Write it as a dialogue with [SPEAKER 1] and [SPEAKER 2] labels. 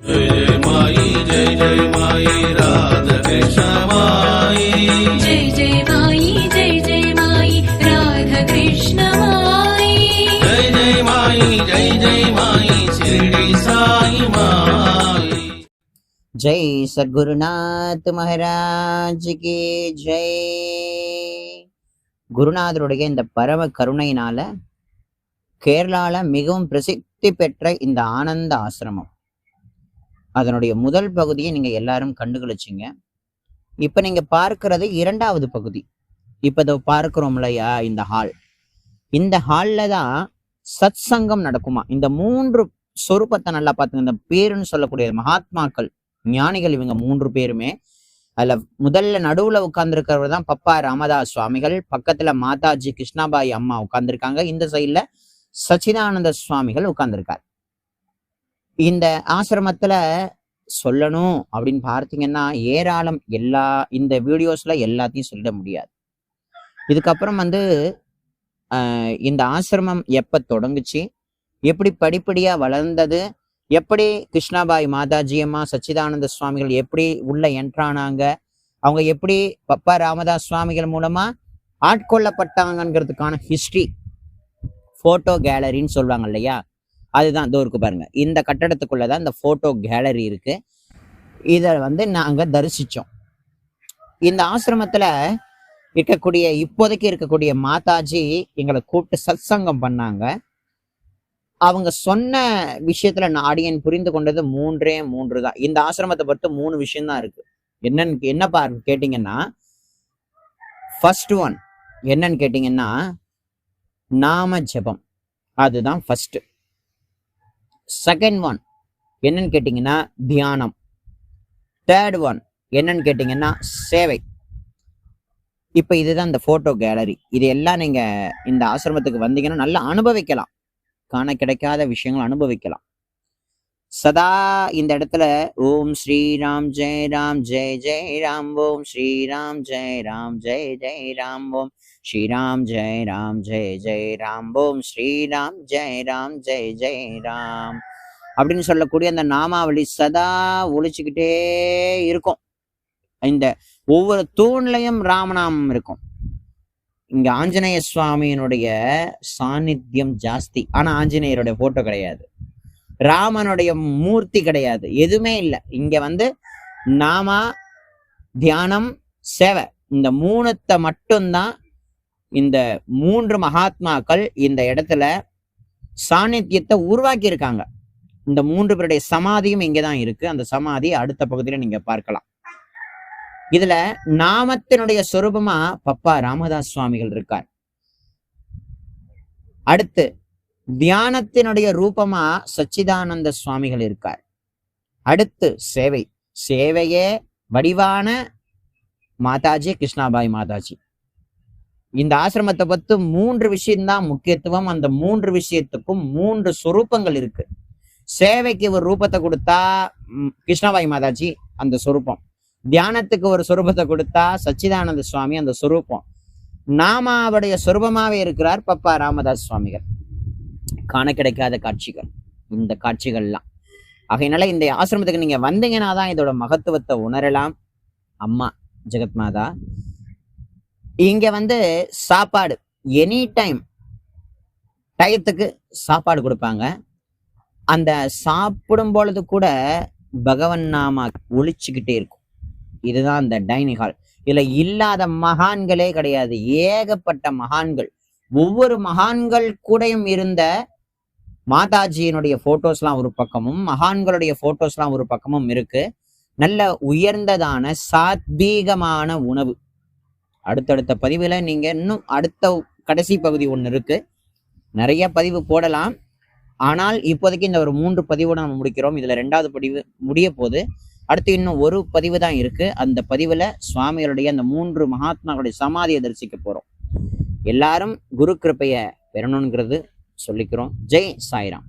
[SPEAKER 1] जय माई जय जय माई राधा कृष्ण माई
[SPEAKER 2] जय जय माई जय जय माई राधा कृष्ण माई
[SPEAKER 1] जय जय माई जय जय माई शिरडी साई माई
[SPEAKER 3] ஜெய் சத்குருநாத் மகாராஜ் கி ஜெய் குருநாதருடைய இந்த பரம கருணையினால கேரளால மிகவும் பிரசித்தி பெற்ற இந்த ஆனந்த ஆசிரமம் அதனுடைய முதல் பகுதியை நீங்க எல்லாரும் கண்டுகளிச்சிங்க. இப்ப நீங்க பார்க்கறது இரண்டாவது பகுதி. இப்போ இதை பார்க்கிறோம் இல்லையா இந்த ஹால் இந்த ஹாலில் தான் சத் சங்கம் நடக்குமா? இந்த மூன்று சொரூபத்தை நல்லா பார்த்துங்க. இந்த பேருன்னு சொல்லக்கூடிய மகாத்மாக்கள் ஞானிகள் இவங்க மூன்று பேருமே. அதுல முதல்ல நடுவுல உட்கார்ந்துருக்கிறவர் தான் பப்பா ராமதாஸ் சுவாமிகள். பக்கத்துல மாதாஜி கிருஷ்ணாபாய் அம்மா உட்கார்ந்துருக்காங்க. இந்த சைடுல சச்சிதானந்த சுவாமிகள் உட்கார்ந்துருக்கார். இந்த ஆசிரமத்துல சொல்லணும் அப்படின்னு பார்த்தீங்கன்னா ஏராளம் எல்லா இந்த வீடியோஸ்ல எல்லாத்தையும் சொல்லிட முடியாது. இதுக்கப்புறம் வந்து ஆஹ், இந்த ஆசிரமம் எப்ப தொடங்குச்சு? எப்படி படிப்படியா வளர்ந்தது? எப்படி கிருஷ்ணாபாய் மாதாஜி அம்மா சச்சிதானந்த சுவாமிகள் எப்படி உள்ள என்ட்ரானாங்க அவங்க எப்படி பப்பா ராமதாஸ் சுவாமிகள் மூலமா ஆட்கொள்ளப்பட்டாங்கங்கிறதுக்கான ஹிஸ்டரி போட்டோ கேலரின்னு சொல்லுவாங்க இல்லையா? அதுதான் இதோ இருக்கு பாருங்க. இந்த கட்டடத்துக்குள்ளதான் இந்த போட்டோ கேலரி இருக்கு. இதை வந்து நாங்க தரிசிச்சோம். இந்த ஆசிரமத்துல இருக்கக்கூடிய இப்போதைக்கு இருக்கக்கூடிய மாதாஜி எங்களை கூப்பிட்டு சத்சங்கம் பண்ணாங்க. அவங்க சொன்ன விஷயத்துல நான் ஆடியன் புரிந்து கொண்டது மூன்றே மூன்று தான். இந்த ஆசிரமத்தை பொறுத்து மூணு விஷயம் தான் இருக்கு. என்னன்னு என்ன பாரு கேட்டீங்கன்னா ஃபர்ஸ்ட் ஒன் என்னன்னு கேட்டீங்கன்னா நாம ஜெபம். அதுதான் ஃபர்ஸ்ட் செகண்ட் ஒன் என்னன்னு கேட்டீங்கன்னா தியானம். தேர்ட் ஒன் என்னன்னு கேட்டிங்கன்னா சேவை. இப்போ இதுதான் இந்த போட்டோ கேலரி இது எல்லாம் நீங்க இந்த ஆசிரமத்துக்கு வந்தீங்கன்னா நல்லா அனுபவிக்கலாம். காண கிடைக்காத விஷயங்கள் அனுபவிக்கலாம். சதா இந்த இடத்துல ஓம் ஸ்ரீராம் ஜெய் ராம் ஜெய் ஜெய் ராம் ஓம் ஸ்ரீராம் ஜெய் ராம் ஜெய் ஜெய் ராம் ஓம் ஸ்ரீராம் ஜெய் ராம் ஜெய் ஜெய் ராம் ஓம் ஸ்ரீராம் ஜெய் ராம் ஜெய் ஜெய் ராம் அப்படின்னு சொல்லக்கூடிய அந்த நாமாவளி சதா ஒழிச்சுக்கிட்டே இருக்கும். இந்த ஒவ்வொரு தூண்லையும் ராமநாமம் இருக்கும். இங்க ஆஞ்சநேய சுவாமியினுடைய சாநித்தியம் ஜாஸ்தி. ஆனா ஆஞ்சநேயருடைய போட்டோ கிடையாது. ராமனுடைய மூர்த்தி கிடையாது. எதுவுமே இல்லை. இங்க வந்து நாமா தியானம் சேவை. இந்த மூணுத்தை மட்டும்தான் இந்த மூன்று மகாத்மாக்கள் இந்த இடத்துல சாநித்தியத்தை உருவாக்கி இருக்காங்க இந்த மூன்று பேருடைய சமாதியும் இங்கதான் இருக்கு. அந்த சமாதி அடுத்த பகுதியில நீங்க பார்க்கலாம். இதுல நாமத்தினுடைய சொரூபமா பப்பா ராமதாஸ் சுவாமிகள் இருக்கார். அடுத்து தியானத்தினுடைய ரூபமா சச்சிதானந்த சுவாமிகள் இருக்கார். அடுத்து சேவை. சேவையே வடிவான மாதாஜி கிருஷ்ணாபாய் மாதாஜி. இந்த ஆசிரமத்தை பத்து மூன்று விஷயம்தான் முக்கியத்துவம். அந்த மூன்று விஷயத்துக்கும் மூன்று சொரூபங்கள் இருக்கு. சேவைக்கு ஒரு ரூபத்தை கொடுத்தா கிருஷ்ணபாய் மாதாஜி அந்த சொரூபம். தியானத்துக்கு ஒரு சொரூபத்தை கொடுத்தா சச்சிதானந்த சுவாமி அந்த சொரூபம். நாமாவுடைய சொரூபமாவே இருக்கிறார் பப்பா ராமதாஸ் சுவாமிகள். காண கிடைக்காத காட்சிகள். இந்த காட்சிகள்லாம். ஆகையினால இந்த ஆசிரமத்துக்கு நீங்க வந்தீங்கன்னா தான் இதோட மகத்துவத்தை உணரலாம். அம்மா ஜெகத் மாதா இங்க வந்து சாப்பாடு எனி டைம் டயத்துக்கு சாப்பாடு கொடுப்பாங்க. அந்த சாப்பிடும் பொழுது கூட பகவன் நாமா ஒழிச்சுக்கிட்டே இருக்கும். இதுதான் அந்த டைனிங் ஹால். இதுல இல்லாத மகான்களே கிடையாது. ஏகப்பட்ட மகான்கள். ஒவ்வொரு மகான்கள் கூடயும் இருந்த மாதாஜியினுடைய போட்டோஸ்லாம் ஒரு பக்கமும் மகான்களுடைய போட்டோஸ்லாம் ஒரு பக்கமும் இருக்கு. நல்ல உயர்ந்ததான சாத்வீகமான உணவு. அடுத்தடுத்த பதிவுல நீங்க இன்னும் அடுத்த கடைசி பகுதி ஒன்று இருக்கு. நிறைய பதிவு போடலாம். ஆனால் இப்போதைக்கு இந்த ஒரு மூன்று பதிவோட நம்ம முடிக்கிறோம். இதுல ரெண்டாவது பதிவு முடிய போது அடுத்து இன்னும் ஒரு பதிவு தான் இருக்கு. அந்த பதிவுல சுவாமிகளுடைய அந்த மூன்று மகாத்மாக்களுடைய சமாதியை தரிசிக்க போறோம். எல்லாரும் குரு கிருப்பையை பெறணுங்கிறது சொல்லிக்கிறோம். ஜெய் சாய்ராம்.